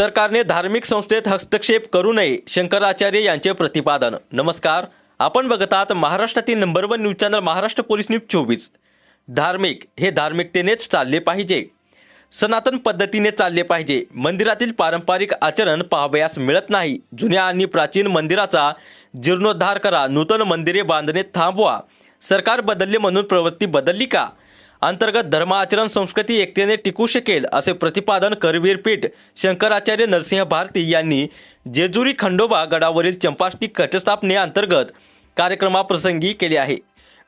सरकारने धार्मिक संस्थेत हस्तक्षेप करू नये शंकराचार्य यांचे प्रतिपादन. नमस्कार आपण बघत आहात महाराष्ट्रातील number one news channel Maharashtra police news चोवीस. धार्मिक हे धार्मिकतेनेच चालले पाहिजे. सनातन पद्धतीने चालले पाहिजे. मंदिरातील पारंपरिक आचरण पाहावयास मिळत नाही. जुन्या आणि प्राचीन मंदिराचा जीर्णोद्धार करा. नूतन मंदिरे बांधणे थांबवा. सरकार बदलले म्हणून प्रवृत्ती बदलली का? अंतर्गत धर्माचरण संस्कृती एकतेने टिकू शकेल असे प्रतिपादन करवीरपीठ शंकराचार्य नरसिंह भारती यांनी जेजुरी खंडोबा गडावरील चंपाष्टी घटस्थापने अंतर्गत कार्यक्रमाप्रसंगी केले आहे.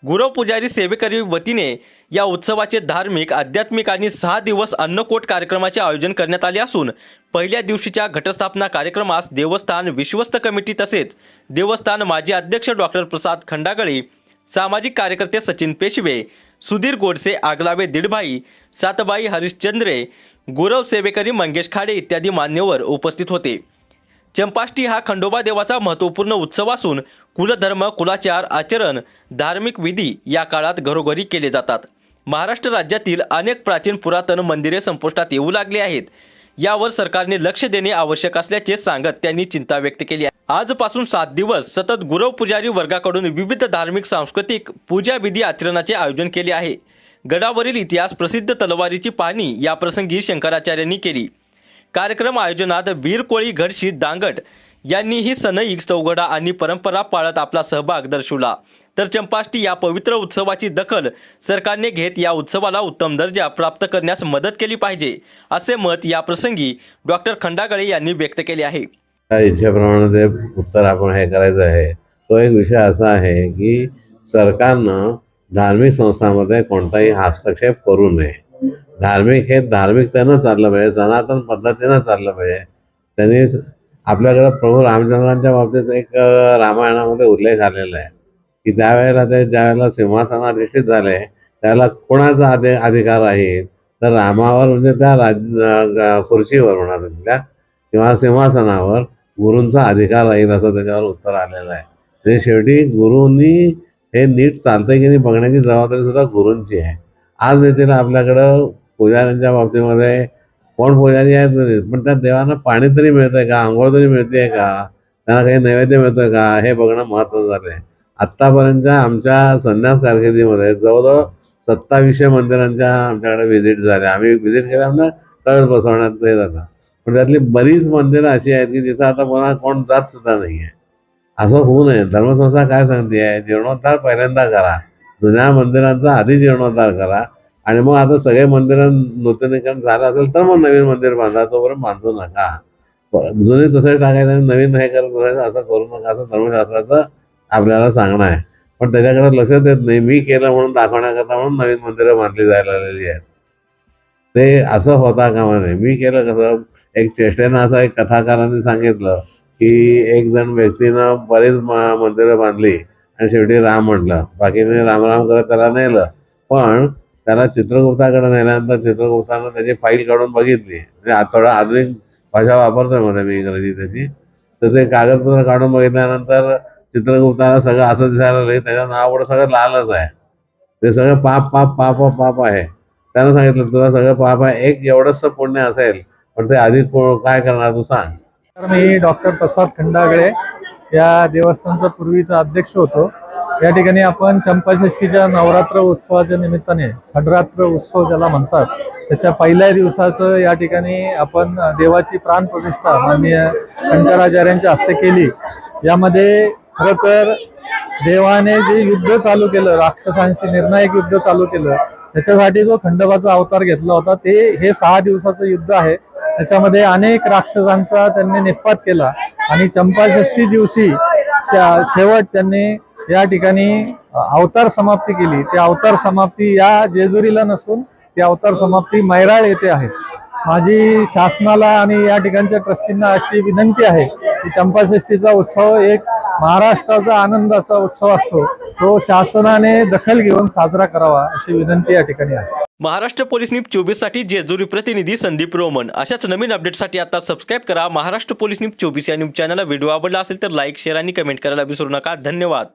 गुरव पुजारी सेवेकरी वतीने या उत्सवाचे धार्मिक आध्यात्मिक आणि सहा दिवस अन्नकोट कार्यक्रमाचे आयोजन करण्यात आले असून पहिल्या दिवशीच्या घटस्थापना कार्यक्रमास देवस्थान विश्वस्त कमिटी तसेच देवस्थान माजी अध्यक्ष डॉक्टर प्रसाद खंडागळे सामाजिक कार्यकर्ते सचिन पेशवे सुधीर गोडसे आगलावे दिडभाई सातबाई हरिश्चंद्रे गुरव सेवेकरी मंगेश खाडे इत्यादी मान्यवर उपस्थित होते. चंपाष्टी हा खंडोबा देवाचा महत्त्वपूर्ण उत्सव असून कुलधर्म कुलाचार आचरण धार्मिक विधी या काळात घरोघरी केले जातात. महाराष्ट्र राज्यातील अनेक प्राचीन पुरातन मंदिरे संपुष्टात येऊ लागली आहेत. यावर सरकारने लक्ष देणे आवश्यक असल्याचे सांगत त्यांनी चिंता व्यक्त केली आहे. आजपासून सात दिवस सतत गुरव पुजारी वर्गाकडून विविध धार्मिक सांस्कृतिक पूजाविधी आचरणाचे आयोजन केले आहे. गडावरील इतिहास प्रसिद्ध तलवारीची पाहणी या प्रसंगी शंकराचार्यांनी केली. कार्यक्रम आयोजनात वीरकोळी घडशी दांगट यांनीही सनई चौघडा आणि परंपरा पाळत आपला सहभाग दर्शवला. तर चंपाष्टी या पवित्र उत्सवाची दखल सरकारने घेत या उत्सवाला उत्तम दर्जा प्राप्त करण्यास मदत केली पाहिजे असे मत या प्रसंगी डॉक्टर खंडागळे यांनी व्यक्त केले आहे. इच्छेप्रमाणे ते उत्तर आपण हे करायचं आहे. तो एक विषय असा आहे की सरकारनं धार्मिक संस्थांमध्ये कोणताही हस्तक्षेप करू नये. धार्मिक हे धार्मिकतेनं चाललं पाहिजे सनातन पद्धतीनं चाललं पाहिजे. त्यांनी आपल्याकडे प्रभू रामचंद्रांच्या बाबतीत एक रामायणामध्ये उल्लेख आलेला आहे की त्यावेळेला ते ज्यावेळेला सिंहासनाधिष्ठित झाले त्यावेळेला कोणाचा अधि अधिकार राहील तर रामावर म्हणजे त्या राज खुर्चीवर म्हणा तिथल्या किंवा सिंहासनावर गुरूंचा अधिकार राहील असं त्याच्यावर उत्तर आलेलं आहे. म्हणजे शेवटी गुरूंनी हे नीट चालतंय की नाही बघण्याची जबाबदारी सुद्धा गुरूंची आहे. आज नेतीला आपल्याकडं पुजाऱ्यांच्या बाबतीमध्ये कोण पुजारी आहेत नाही, पण त्या देवांना पाणी तरी मिळतंय का? आंघोळ तरी मिळतेय का? त्यांना काही नैवेद्य मिळतं का? हे बघणं महत्त्वाचं झालं आहे आत्तापर्यंतच्या आमच्या संन्यास कारकिर्दीमध्ये जवळजवळ सत्तावीसशे मंदिरांच्या आमच्याकडे व्हिजिट झाल्या. आम्ही व्हिजिट केल्यामुळे कळत बसवण्यात हे जातं पण त्यातली बरीच मंदिरं अशी आहेत की जिथं आता कोणा कोण जात सुद्धा नाही आहे असं होऊ नये. धर्मसंस्था काय सांगते आहे? जीर्णोद्धार पहिल्यांदा करा. जुन्या मंदिरांचा आधी जीर्णोद्धार करा. आणि मग आता सगळे मंदिरं नूतनीकरण झालं असेल तर मग नवीन मंदिर बांधा. तोपर्यंत बांधू नका. जुने तसे टाकायचं आणि नवीन हे करत बसायचं असं करू नका असं धर्मशास्त्राचं आपल्याला सांगणं आहे. पण त्याच्याकडे लक्ष देत नाही. मी केलं म्हणून दाखवण्याकरता म्हणून नवीन मंदिरं बांधली जायला लागलेली आहेत. ते असं होता कामा नये मी केलं कसं? एक चेष्टेनं असं एक कथाकारांनी सांगितलं की एक जण व्यक्तीनं बरेच म- मंदिरं बांधली आणि शेवटी राम म्हटलं. बाकीने रामराम करत त्याला नेलं. पण त्याला चित्रगुप्ताकडे नेल्यानंतर चित्रगुप्तानं त्याची फाईल काढून बघितली. म्हणजे थोडा आधुनिक भाषा वापरतोयमध्ये मी इंग्रजी त्याची. तर ते कागदपत्र काढून बघितल्यानंतर चित्रगुप्ताला सगळं असं दिसायला लागलं त्याच्या नावापुढे सगळं लालच आहे. ते सगळं पाप पाप पाप पाप आहे. त्यानं सांगितलं तुला सगळं पाप एक एवढंच पुण्य असेल पण ते आधी काय करणार तू सांग. तर मी डॉक्टर प्रसाद खंडागळे या देवस्थानचा पूर्वीचा अध्यक्ष होतो. या ठिकाणी आपण चंपाषष्ठीच्या नवरात्र उत्सवाच्या निमित्ताने षडरात्र उत्सव ज्याला म्हणतात त्याच्या पहिल्या दिवसाचं या ठिकाणी आपण देवाची प्राणप्रतिष्ठा माननीय शंकराचार्यांच्या हस्ते केली. यामध्ये खरं तर देवाने जे युद्ध चालू केलं राक्षसांशी निर्णायक युद्ध चालू केलं त्याच्यासाठी जो खंडोबाचा अवतार घेतला होता ते हे सहा दिवसाचं युद्ध आहे. त्याच्यामध्ये अनेक राक्षसांचा त्यांनी निपात केला आणि चंपाषष्ठी दिवशी शेवट त्यांनी या ठिकाणी अवतार समाप्ती केली. ती अवतार समाप्ती या जेजुरीला नसून ती अवतार समाप्ती मैराळ येथे आहे. माझी शासनाला आणि या ठिकाणच्या ट्रस्टींना अशी विनंती आहे की चंपाषष्ठीचा उत्सव एक महाराष्ट्राचा आनंदाचा उत्सव असतो. तो शासनाने दखल घेऊन साजरा करावा अशी विनंती या ठिकाणी आहे. महाराष्ट्र पोलीस न्यूज चोवीससाठी जेजुरी प्रतिनिधी संदीप रोमन. अशाच नवीन अपडेटसाठी आता सबस्क्राईब करा. महाराष्ट्र पोलीस न्यूज चोवीस या न्यूज चॅनलला व्हिडिओ आवडला असेल तर लाईक शेअर आणि कमेंट करायला विसरू नका. धन्यवाद.